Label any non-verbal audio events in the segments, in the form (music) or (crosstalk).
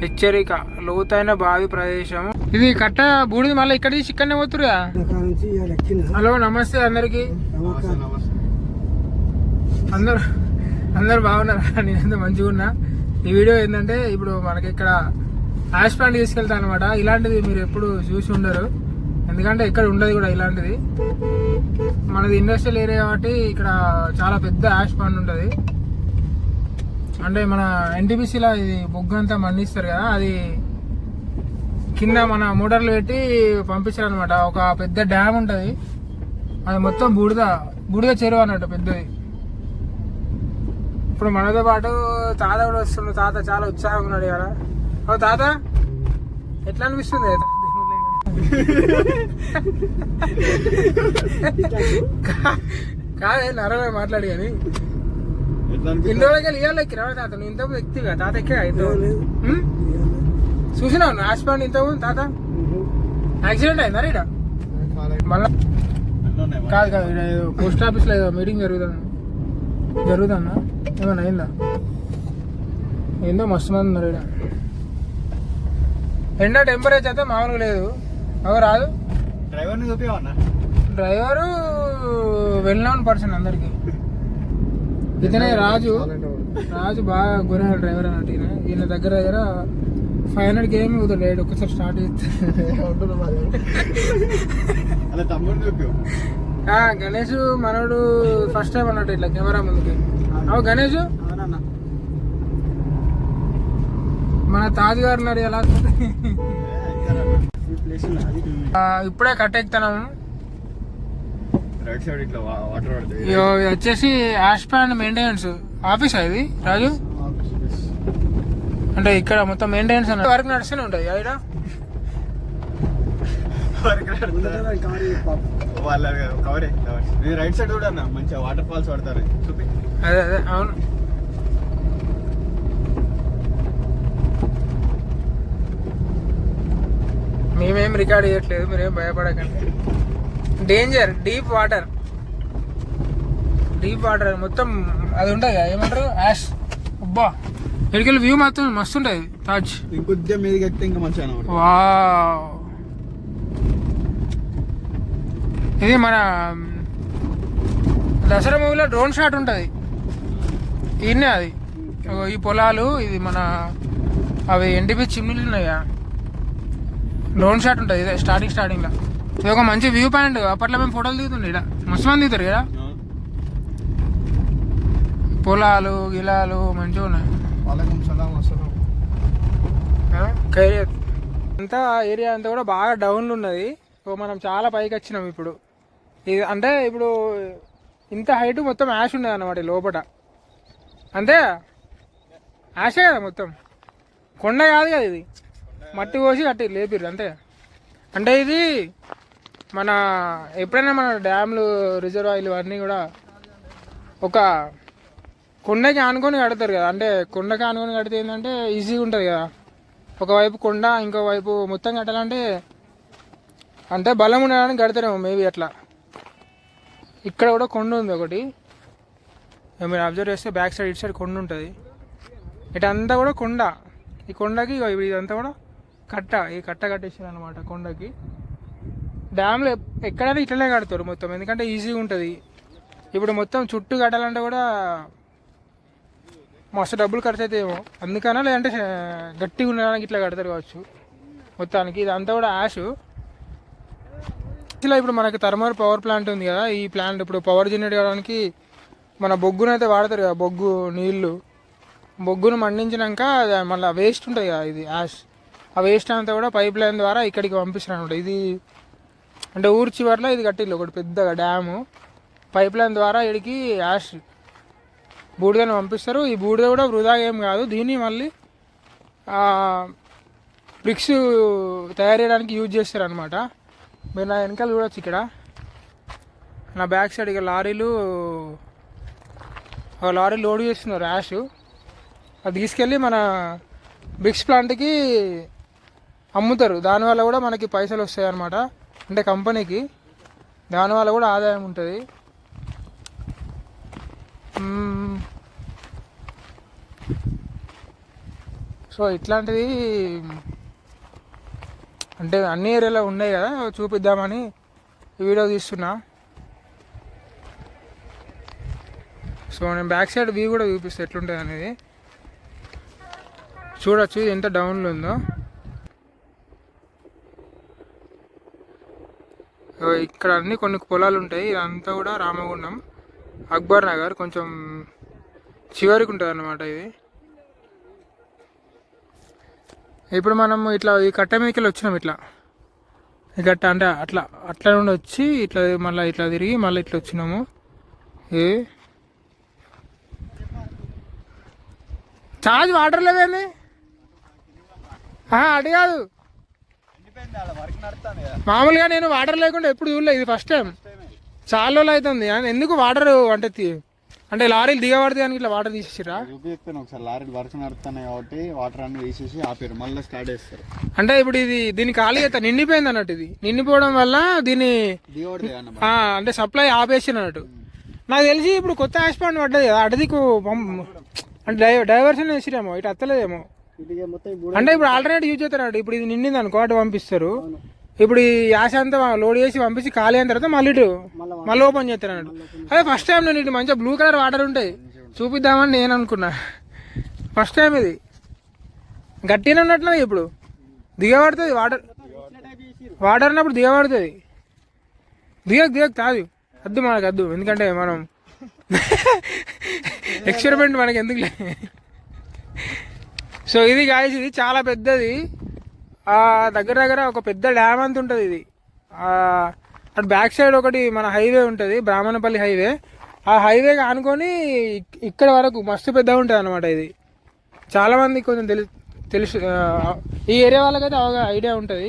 హెచ్చరిక లోతైన బావి ప్రదేశం ఇది కట్ట బూడిది మళ్ళీ ఇక్కడ తీసి ఇక్కడనే పోతురుగా హలో నమస్తే అందరికి. అందరు అందరు బాగున్నారా? నేనంతా మంచిగా ఉన్నా. ఈ వీడియో ఏంటంటే ఇప్పుడు మనకి ఇక్కడ యాష్ ప్లాంట్ తీసుకెళ్తా అనమాట ఇలాంటిది మీరు ఎప్పుడు చూసి ఉండరు. ఎందుకంటే ఇక్కడ ఉండదు కూడా ఇలాంటిది. మనది ఇండస్ట్రియల్ ఏరియా కాబట్టి ఇక్కడ చాలా పెద్ద యాష్ ప్లాంట్ ఉంటుంది. అంటే మన ఎన్టీపీసీలో ఇది బొగ్గు అంతా మండిస్తారు కదా అది కింద మన మోటార్లు పెట్టి పంపిస్తారు అనమాట ఒక పెద్ద డ్యామ్ ఉంటుంది. అది మొత్తం బూడిద బూడిద చెరువు అన్నట్టు పెద్దది. ఇప్పుడు మనతో పాటు తాత కూడా వస్తుండు తాత చాలా ఉత్సాహంగా ఉన్నాడు కదా ఓ తాత ఎట్లా అనిపిస్తుంది? కాదే నరమే మాట్లాడి కానీ. ఇన్ని రోజులకి తాత? నువ్వు ఇంతకుముందు ఎక్కిగా తాత ఎక్కిగా ఇంతకుముందు ఉం? చూసినావు నువ్వు హాస్పిటల్ ఇంతకుముందు తాత? యాక్సిడెంట్ అయిందా రీడ? మళ్ళా కాదు కాదు ఏదో పోస్ట్ ఆఫీస్లో ఏదో మీటింగ్ జరుగుతుంది? జరుగుతుందా? ఏమైనా అయిందా? ఏందో మస్తు మంది ఉన్నారు ఈడ. ఎండ టెంపరేచర్ అయితే మామూలుగా లేదు. అవ రాదు? డ్రైవర్ని చూపించమన్నా డ్రైవరు వెల్ నోన్ పర్సన్ అందరికి. ఇతనే రాజు. రాజు బాగా గురైన డ్రైవర్ అన్నట్టు ఈయన. ఈయన దగ్గర దగ్గర ఫైవ్ హండ్రెడ్ కేఎం లేడు. ఒక్కసారి స్టార్ట్ చేస్తే. అలా తమ్ముడు చూపించు ఆ, గణేష్ మనోడు ఫస్ట్ టైం అన్నట్టు ఇట్లా కెమెరా ముందుకి. అవు గణేష్? మన తాజ్ గారు ఉన్నారు ఎలా ఇప్పుడే కట్టెక్కుతున్నాము రైట్ సైడ్ ఇట్లా వా- వాటర్ పడుతుంది ఇగో ఇది వచ్చేసి యాష్ ప్లాంట్ మెయింటెనెన్స్ ఆఫీసా ఇది రాజు? అంటే ఇక్కడ మొత్తం మెయింటెనెన్స్ అన్న వర్క్ నడుస్తూనే ఉంటుంది కారు పాపం వాళ్ళ కవరే రైట్ సైడ్ కూడా అన్న మంచిగా వాటర్ ఫాల్స్ పడతారు. చూపి. అదే అదే అవును. మేమేం రికార్డ్ చేయట్లేదు మీరేం భయపడకండి. Danger deep water deep water మొత్తం అది ఉంటుంది ఏమంటారు? యాష్ అబ్బా ఇక్కడికి వ్యూ మాత్రం మస్తు ఉంటుంది తాజ్ ఇంకొద్దిగా మీదకి ఎక్కితే ఇంకా మంచిగా వావ్ ఇది మన దసరా మూవీలో డ్రోన్ షాట్ ఉంటుంది. ఈయనే అది. ఈ పొలాలు ఇది మన అవి ఎన్టీపీ చిమ్నీలు ఉన్నాయా డ్రోన్ షాట్ ఉంటుంది ఇదే స్టార్టింగ్ స్టార్టింగ్లో ఇది ఒక మంచి వ్యూ పాయింట్ అప్పట్లో మేము ఫోటోలు దిగుతుండే ఇక్కడ మస్తు మంది దిగుతారు కదా? పొలాలు గిలాలు మంచిగా ఉన్నాయి. ఖైరియత్ అంతా ఏరియా అంతా కూడా బాగా డౌన్లో ఉన్నది. సో మనం చాలా పైకి వచ్చినాం ఇప్పుడు. ఇది అంటే ఇప్పుడు ఇంత హైట్ మొత్తం యాష్ ఉన్నది అన్నమాట ఈ లోపట. అంతే యాషే కదా మొత్తం. కొండ కాదు కదా ఇది. మట్టి కోసి కట్టి లేపిర్రు అంతే అంటే ఇది మన ఎప్పుడైనా మన డ్యామ్లు రిజర్వాయర్లు అన్నీ కూడా ఒక కొండకి ఆనుకొని కడతారు కదా. అంటే కొండకి ఆనుకొని కడితే ఏంటంటే ఈజీగా ఉంటుంది కదా. ఒకవైపు కొండ ఇంకోవైపు మొత్తం కట్టాలంటే అంటే బలం ఉండడానికి కడతారేమో మేబీ అట్లా. ఇక్కడ కూడా కొండ ఉంది ఒకటి. మీరు అబ్జర్వ్ చేస్తే బ్యాక్ సైడ్ ఇటు సైడ్ కొండ ఉంటుంది. ఇటంతా కూడా కొండ. ఈ కొండకి ఇదంతా కూడా కట్ట ఈ కట్ట కట్టేసారు అనమాట కొండకి. డ్యామ్లో ఎక్కడైనా ఇట్లనే కడతారు మొత్తం ఎందుకంటే ఈజీగా ఉంటుంది. ఇప్పుడు మొత్తం చుట్టూ కట్టాలంటే కూడా మస్తు డబ్బులు ఖర్చు అయితే ఏమో అందుకనే లేదంటే గట్టిగా ఉండడానికి ఇట్లా కడతారు కావచ్చు. మొత్తానికి ఇదంతా కూడా యాష్. ఇలా ఇప్పుడు మనకి థర్మల్ పవర్ ప్లాంట్ ఉంది కదా ఈ ప్లాంట్ ఇప్పుడు పవర్ జనరేట్ చేయడానికి మన బొగ్గును అయితే వాడతారు కదా బొగ్గు నీళ్ళు. బొగ్గును మండించినాక మళ్ళీ వేస్ట్ ఉంటుంది కదా ఇది యాష్. ఆ వేస్ట్ అంతా కూడా పైప్ లైన్ ద్వారా ఇక్కడికి పంపిస్తారు అనమాట. ఇది అంటే ఊరు చివరిలో ఇది కట్టిల్లు ఒకటి పెద్దగా డ్యాము. పైప్ లైన్ ద్వారా ఇడికి యాష్ బూడిదను పంపిస్తారు. ఈ బూడిద కూడా వృధా ఏం కాదు. దీన్ని మళ్ళీ బ్రిక్స్ తయారు చేయడానికి యూజ్ చేస్తారు అనమాట మీరు నా వెనకాల చూడొచ్చు ఇక్కడ. నా బ్యాక్ సైడ్ ఇక లారీలు ఒక లారీ లోడ్ చేస్తున్నారు యాష్. అది తీసుకెళ్ళి మన బ్రిక్స్ ప్లాంట్కి అమ్ముతారు. దానివల్ల కూడా మనకి పైసలు వస్తాయి అన్నమాట అంటే కంపెనీకి దానివల్ల కూడా ఆదాయం ఉంటుంది. సో ఇట్లాంటిది అంటే అన్ని ఏరియాలో ఉన్నాయి కదా చూపిద్దామని వీడియో తీస్తున్నా. సో నేను బ్యాక్ సైడ్ వ్యూ కూడా చూపిస్తే ఎట్లుంటుంది అనేది చూడొచ్చు ఎంత డౌన్లో ఉందో. ఇక్కడ అన్ని కొన్ని పొలాలు ఉంటాయి. ఇదంతా కూడా రామగుండం. అక్బర్ నగర్ కొంచెం చివరికి ఉంటుంది అన్నమాట ఇది. ఇప్పుడు మనం ఇట్లా ఈ కట్ట మీదకి వెళ్ళి వచ్చినాం ఇట్లా. ఈ కట్ట అంటే అట్లా అట్లా నుండి వచ్చి ఇట్లా మళ్ళీ ఇట్లా తిరిగి మళ్ళీ ఇట్లా వచ్చినాము. ఏ? ఛార్జ్ వాటర్ లేవేమి ఆహా, కాదు ఎండిపోయింది ఆడ వర్క్ నడుస్తాను కదా మామూలుగా నేను వాటర్ లేకుండా ఎప్పుడు చూడలేదు ఇది ఫస్ట్ టైం చాలా రోజులు అవుతుంది. ఎందుకు వాటర్ అంటే అంటే లారీలు దిగబడితే అని ఇట్లా వాటర్ తీసేసిరా చూపిస్తాను ఒకసారి లారీ వర్క్ నడుస్తున్నాయి కాబట్టి వాటర్ అన్ని వేసేసి ఆపారు మళ్ళీ స్టార్ట్ చేస్తారు. అంటే ఇప్పుడు ఇది దీని ఖాళీ అయితే నిండిపోయింది అన్నట్టు ఇది. నిండిపోవడం వల్ల దీని అంటే సప్లై ఆపేసి అన్నట్టు. నాకు తెలిసి ఇప్పుడు కొత్త యాస్పాండ్ పడ్డది కదా అటుదికు పంప్ అంటే డైవర్షన్ వేసిరేమో ఇటు అత్తలేదేమో. అంటే ఇప్పుడు ఆల్టర్నేట్ యూజ్ చేస్తారు ఇప్పుడు ఇది నిండింది అనుకో అటు పంపిస్తారు. ఇప్పుడు ఈ యాస అంతా లోడ్ చేసి పంపించి ఖాళీ అయిన తర్వాత మళ్ళీ ఇటు మళ్ళీ ఓపెన్ చేస్తారు అన్నట్టు అదే ఫస్ట్ టైం నేను ఇటు మంచిగా బ్లూ కలర్ వాటర్ ఉంటాయి చూపిద్దామని నేను అనుకున్నా. ఫస్ట్ టైం ఇది. గట్టిగానే ఉన్నట్లున్నది ఇప్పుడు. దిగబడుతుంది వాటర్ వాటర్ అన్నప్పుడు దిగబడుతుంది. దిగకు దిగకు తాదు వద్దు మనకు వద్దు ఎందుకంటే మనం ఎక్స్పెరిమెంట్ మనకి ఎందుకులే సో ఇది గాయస్ ఇది చాలా పెద్దది. ఆ దగ్గర దగ్గర ఒక పెద్ద డ్యామ్ అంత ఉంటుంది ఇది. అటు బ్యాక్ సైడ్ ఒకటి మన హైవే ఉంటుంది బ్రాహ్మణపల్లి హైవే ఆ హైవే ఆనుకొని ఇక్- ఇక్కడ వరకు మస్తు పెద్దగా ఉంటుంది అనమాట ఇది. చాలా మంది కొంచెం తెలు తెలుసు ఈ ఏరియా వాళ్ళకైతే అవగా ఐడియా ఉంటుంది.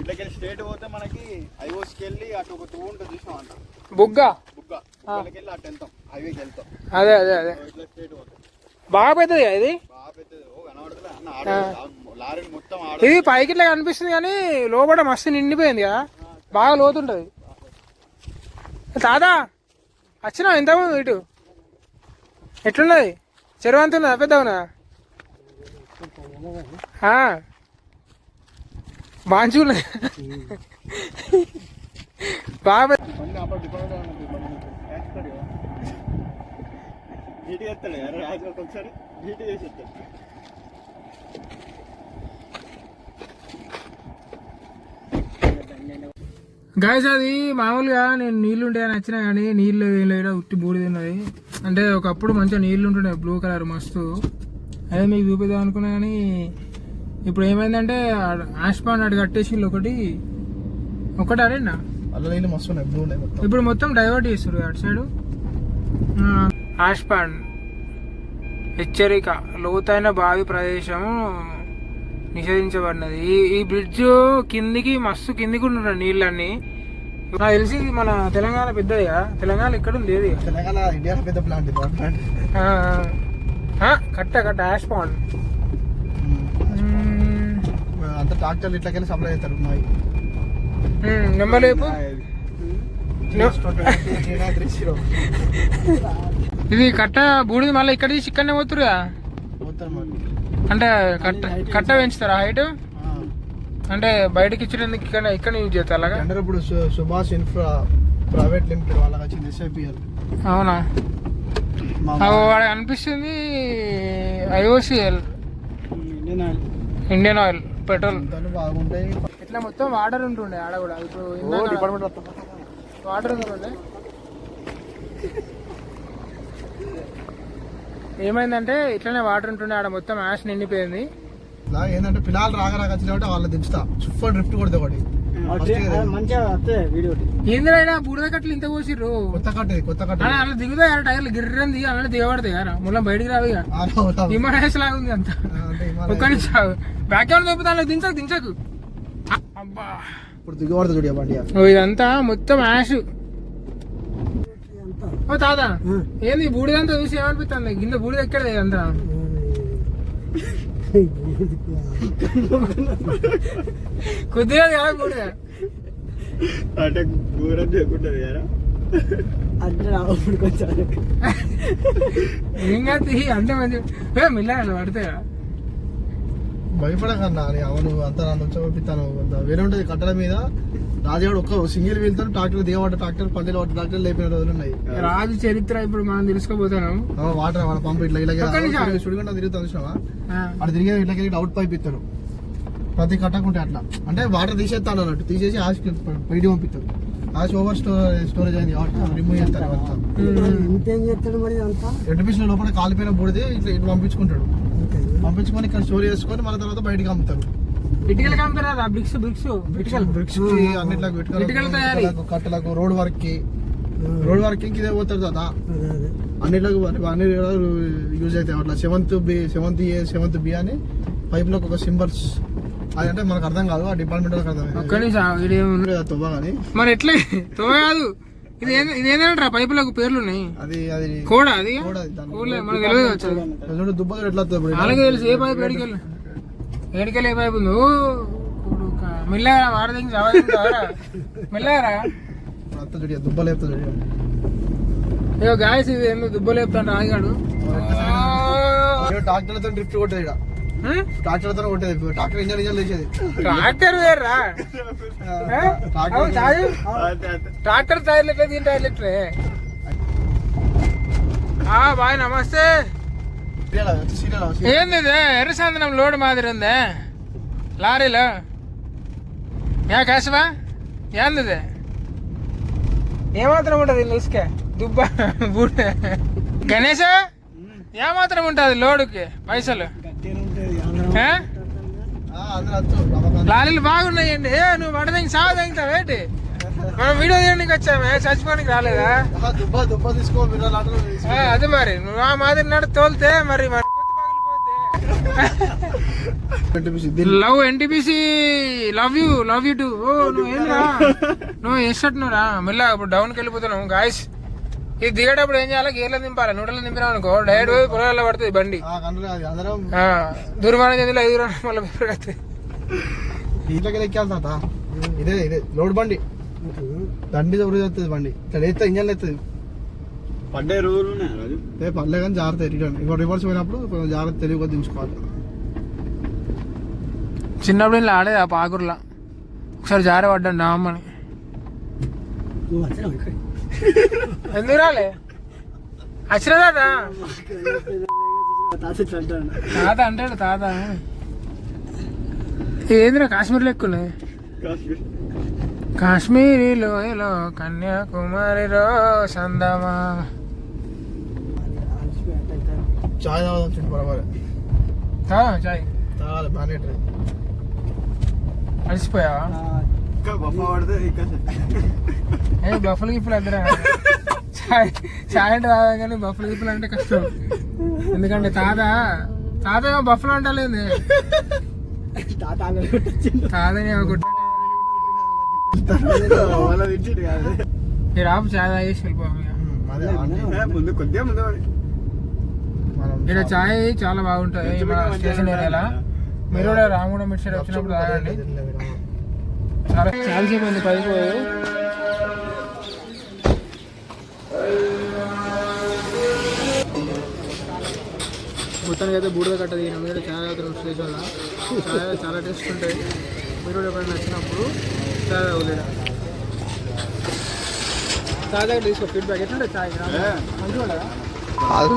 ఇట్లకెళ్ళి స్ట్రేట్ పోతే మనకి ఐఓస్కి వెళ్ళి అటు ఒక టూ ఉంటుంది చూసినాం అంట బుగ్గ. బుగ్గ. బుగ్గలకి అటు వెళ్తాం హైవేకి వెళ్తాం. అదే అదే అదే. స్ట్రేట్ పోతాం. బాగా పెద్దది ఇది? ఇది పైకి ఇట్లా కనిపిస్తుంది కానీ లోపల మస్తు నిండిపోయింది కదా. బాగా లోతుంటుంది. తాత వచ్చినా ఎంతమంది ఇటు? ఎట్లున్నది? చెరువు అంత ఉన్నదా. పెద్ద ఉన్నదా బాగా ఉన్నది బాగా చేస్తాడు కదా రాజు ఒకసారి చేసి గాయస్ అది మామూలుగా నేను నీళ్ళు ఉంటాయని వచ్చినా కానీ నీళ్ళు ఏం లేడా ఉట్టి బూడిద ఉన్నది. అంటే ఒకప్పుడు మంచిగా నీళ్ళు ఉంటుండే బ్లూ కలర్ మస్తు. అదే మీకు చూపిద్దాం అనుకున్నా కానీ ఇప్పుడు ఏమైందంటే ఆస్పాన్ అటు కట్టేసి ఒకటి. ఒకటి అరేనా ఇప్పుడు మొత్తం డైవర్ట్ చేస్తారు అటు సైడు ఆస్పాన్ హెచ్చరిక లోతైన బావి ప్రదేశము నిషేధించబడినది ఈ ఈ బ్రిడ్జ్ కిందికి మస్తు కిందికి ఉంటున్నాయి నీళ్ళన్నీ నాకు తెలిసి మన తెలంగాణ పెద్దది కదా తెలంగాణ ఇక్కడ ఉంది ఏది తెలంగాణ ఇండియాలో పెద్ద ప్లాంట్ కట్ట కట్ట ఆస్పాన్ అంత ట్రాక్టర్లు ఇట్లకెళ్ళి సప్లై చేస్తారు ఉన్నాయి నెంబర్ లేపు ఇది కట్ట బూడిది మళ్ళీ ఇక్కడ తీసి ఇక్కడనే పోతురుగా అంటే కట్ట కట్ట పెంచుతారా హైట్? అంటే బయటకి ఇచ్చినందుకు ఇక్కడ ఇక్కడ యూజ్ చేస్తారు అలాగా అంటే ఇప్పుడు సుభాష్ ఇన్ఫ్రా ప్రైవేట్ లిమిటెడ్ వాళ్ళకి వచ్చింది ఎస్ఐపిఎల్. అవునా? వాడు అనిపిస్తుంది ఐఓసిఎల్. Indian Oil. పెట్రోల్. దాంట్లో బాగుంటాయి. ఇట్లా మొత్తం వాటర్ ఉంటుండే ఆడ కూడా. ఇప్పుడు వాటర్ ఉంటుండే. ఏమైందంటే ఇట్లనే వాటర్ ఉంటుండే ఆడ మొత్తం యాష్ నిండిపోయింది. ఇలా ఏంటంటే పిల్లలు రాగా రాగా వచ్చిన కాబట్టి వాళ్ళని దించుతా. సూపర్ డ్రిఫ్ట్ కొడితే ఒకటి. ఏంద్రైనా బూడిద కట్టలు ఇంత పోసిర్రు? కొత్త కట్ట ఇది, కొత్త కట్ట అలా దిగుతాయి ఆ టైర్లు గిర్రని దిగి అలా దిగబడతాయి కదా మళ్ళీ బయటికి రావు. హిమాలయస్ లాగా ఉంది అంత. ఒక్క నిమిషం. బ్యాక్ క్యామెరా చూపుతాను దించకు దించకు. అబ్బా. ఇప్పుడు దిగబడుతుంది చూడు బండి ఇదంతా మొత్తం యాష్. ఓ తాత. ఏంది బూడిదంతా చూసి ఏమనిపిస్తుంది? కింద బూడిద ఎక్కడది ఇదంతా కొద్దిగా కాదు బూడిద. అంటే ఘోరం చేయకుంటుంది కదా. అంటే ఇప్పుడు కొంచెం ఏం కాదు తీ, అంతే మంచి ఏ మిల్లాలి పడితే భయపడకన్నా అని అవును అంతా నన్ను వచ్చి అంత. వేరే ఉంటుంది కట్టల మీద. రాజావాడు ఒక్క సింగిల్ వీల్తో ట్రాక్టర్ దిగబడ్డ ట్రాక్టర్ పల్లెలు పడ్డ ట్రాక్టర్ లేపిన రోజులు ఉన్నాయి. రాజు చరిత్ర ఇప్పుడు మనం తెలుసుకోబోతున్నాం. ఆ, వాటర్ వాళ్ళ పంపు ఇట్లా ఇలా ఒక్క నిమిషం. సుడిగంట తిరుగుతా చూసినావా? అటు తిరిగే ఇట్లకి అవుట్ పైప్ ఇస్తారు ప్రతి కట్టకుంటే అట్లా. అంటే వాటర్ తీసేస్తాను అన్నట్టు. తీసేసి ఆశకి బయటికి పంపిస్తారు ఆశ ఓవర్ స్టోరేజ్ స్టోరేజ్ అయింది రిమూవ్ చేస్తారు. ఇంకేం చేస్తాడు మరి అంతా? లోపల కాలిపోయిన బూడిది ఇట్లా ఇటు పంపించుకుంటాడు. పంపించుకొని ఇక్కడ స్టోర్ చేసుకొని మన తర్వాత బయటికి అమ్ముతారు. ఇటుకలు కమ్ముతారా బ్రిక్స్ బ్రిక్స్ ఇటుకలు బ్రిక్స్ అన్నిట్లకు ఇటుకల తయారీ. కట్టలకు రోడ్ వర్క్కి. రోడ్ వర్క్కి ఇదే పోతారు కదా అన్నిట్లకు అన్ని యూజ్ అవుతాయి. అట్లా seventh B seventh A seventh B అని పైప్లో ఒక సింబల్స్. అది అంటే మనకు అర్థం కాదు. ఆ డిపార్ట్మెంట్ వాళ్ళకి అర్థం? తువ్వ కానీ. మరి ఎట్లా? తో కాదు. ఇది ఏంది- ఇది ఏంటంటారా పైపులకు పేర్లు ఉన్నాయి అది. అది? కోడా అది కూడా మనకు తెలియదు దుబ్బలు ఎట్లా? అలాగే తెలుసు ఏ పైపు ఏడికెళ్ళి. ఏడికెళ్ళి కొడుక. మెల్లగా వాడదింగి చావదింటారా మెల్లగారా అత్త చూడు దుబ్బలు చెప్తా చూడు ఇగో గాయస్ ఇది ఎందుకు దుబ్బలు చెప్తాను రాగాడు ట్రాక్టర్లతో డ్రిఫ్ట్ కొట్టేది ఇక్కడ ట్రాక్టర్లతో కొట్టేది ట్రాక్టర్ ఇంజన్ ఇంజన్ లేచేది. ట్రాక్టర్ వేర్రా. ట్రాక్టర్ టైర్లు ఎట్లా దీని టైర్లు ఎట్లే బాయ్ నమస్తే సీరియల్ వచ్చి సీరియల్ వచ్చి ఏంది ఇది ఎర్రచందనం లోడ్ మాదిరి ఉందే లారీలో యా కాశవా ఏంది ఇది ఏమాత్రం ఉంటుంది ఇసుకే దుబ్బ బూడ గణేష ఏమాత్రం ఉంటుంది లోడుకి పైసలు గట్టిగా ఉంటుంది ఏ? అందరూ వచ్చు రమకాంత్. లారీలు బాగున్నాయండి ఏ నువ్వు పడదానికి సాగు తగ్గుతావేంటి మనం వీడియో తీయడానికి వచ్చామే చచ్చిపోనికి రాలేదా? దుబ్బ దుబ్బ తీసుకో మీరు అది మరి. నువ్వు ఆ మాదిరి నడు తోలితే మరి దీన్ని (laughs) love NTPC love you love you too. ఓ నువ్వు ఏంద్రా? నువ్వు ఎస్టట్ నువ్వు రా మెల్ల ఇప్పుడు డౌన్కి వెళ్ళిపోతున్నావు. గాయస్ ఇది దిగేటప్పుడు ఏం చేయాలి? గేర్లో దింపాలి? నూటలు దింపినావు అనుకో. డైరెక్ట్ పోయి పొలాల్లో పడుతుంది బండి. దుర్మానం చెందిలో ఐదు మళ్ళీ (laughs) ఇదే ఇదే లోడ్ బండి. దండి జబరు చేస్తుంది బండి. ఇక్కడ వేస్తే ఇంజన్ ఎత్తుంది పడ్డే రోజులు ఉన్నాయి రాజు? ఏ పర్లే కానీ జాగ్రత్త రిటర్న్ ఇంకో రివర్స్ పోయినప్పుడు కొంచెం జాగ్రత్త తెలివిగా దించుకోవాలి చిన్నప్పుడు ఇలా ఆడేది ఆ పాకుర్లా. ఒకసారి జార పడ్డాను నా అమ్మని. ఎందుకు రాలే? వచ్చిన తాత? తాత అంటాడు. తాత ఏందిరా కాశ్మీర్ లెక్కున్నాయి కాశ్మీర్. కాశ్మీరీ లోయలో కన్యాకుమారిలో సందమా. చాయ్ తాగుదాం చుట్టూ పరవాలి చాయ్. తాగాలి మ్యానేటరీ అలసిపోయావా? ఇంకా బొమ్మ పడితే ఇంకా ఏ బఫల్ గిఫ్లు అద్దరా చాయ్ చాయ్ అంటే తాగా కానీ బఫల్ గిఫ్లు అంటే కష్టం. ఎందుకంటే తాత తాత బఫల్ అంటలేదు. తాత తాతని ఒకటి చాయ్ తాగేసి ముందు కొద్దిగా ముందు ఇక్కడ చాయ్ చాలా బాగుంటుంది. మన స్టేషన్ ఏరియాలో. మీరు కూడా రామగుండం సైడ్ వచ్చినప్పుడు తాగండి. చాలా చాలాసేపు ఉంది పైకి పోయి. మొత్తానికి అయితే బూడిద కట్ట తీయడం. మీద చాలా స్టేషన్లో. చాలా చాలా టేస్ట్ ఉంటాయి మీరు కూడా ఎప్పుడైనా నచ్చినప్పుడు చాలా వదిలేదా తాజా తీసుకో ఫీడ్బ్యాక్ ఎట్లుంటుంది చాయ్ ఏ. మంచిగా ఉండదా కాదు